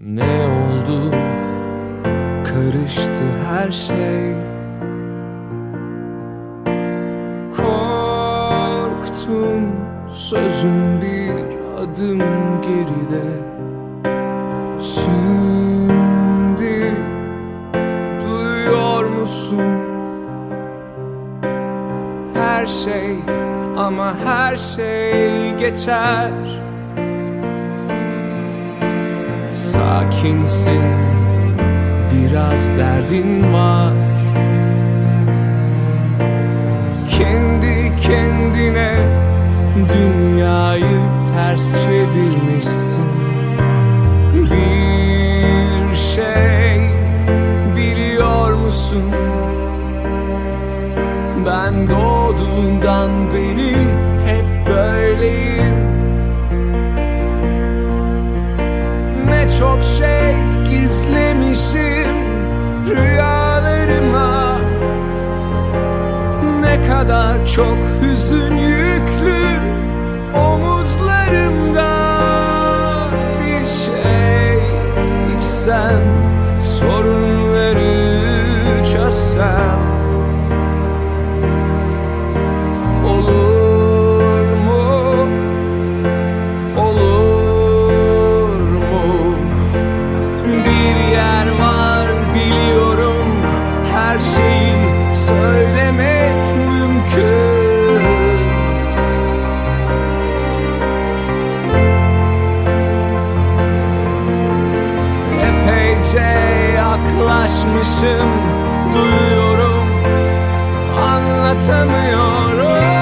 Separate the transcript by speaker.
Speaker 1: Ne oldu? Karıştı her şey. Korktum sözüm bir adım geride. Şimdi duyuyor musun? Her şey ama her şey geçer. Sakinsin. Biraz derdin var. Kendi kendine Dünyayı ters çevirmişsin. Bir şey Biliyor musun? Ben doğduğumdan beri şey gizlemişim rüyalarıma. Ne kadar çok hüzün yüklü omuzlarımda Bir şey içsem sorunları yaklaşmışım Duyuyorum Anlatamıyorum